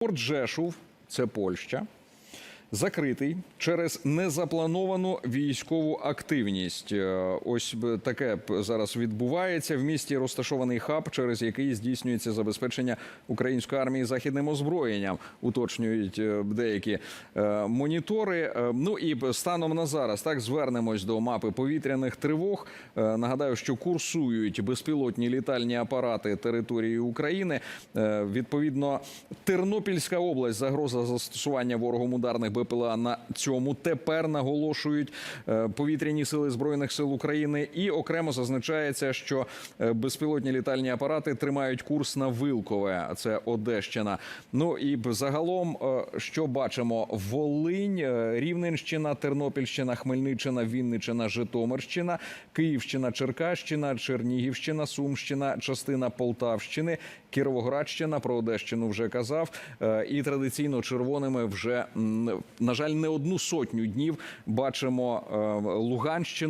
Порт Жешув, це Польща, закритий через незаплановану військову активність. Е, Ось таке зараз відбувається. В місті розташований хаб, через який здійснюється забезпечення української армії західним озброєнням. Уточнюють е, деякі е, монітори. Ну і станом на зараз так звернемось до мапи повітряних тривог. Нагадаю, що курсують безпілотні літальні апарати території України. Відповідно, Тернопільська область загроза застосування ворогом ударних БПЛА на цьому тепер наголошують е, повітряні сили збройних сил України. І окремо зазначається, що е, безпілотні літальні апарати тримають курс на Вилкове, це Одещина. Ну і загалом, е, що бачимо: Волинь, Рівненщина, Тернопільщина, Хмельниччина, Вінниччина, Житомирщина, Київщина, Черкащина, Чернігівщина, Сумщина, частина Полтавщини, Кіровоградщина. Про Одещину вже казав. І традиційно червоними вже на жаль не одну сотню днів бачимо е, Луганщину.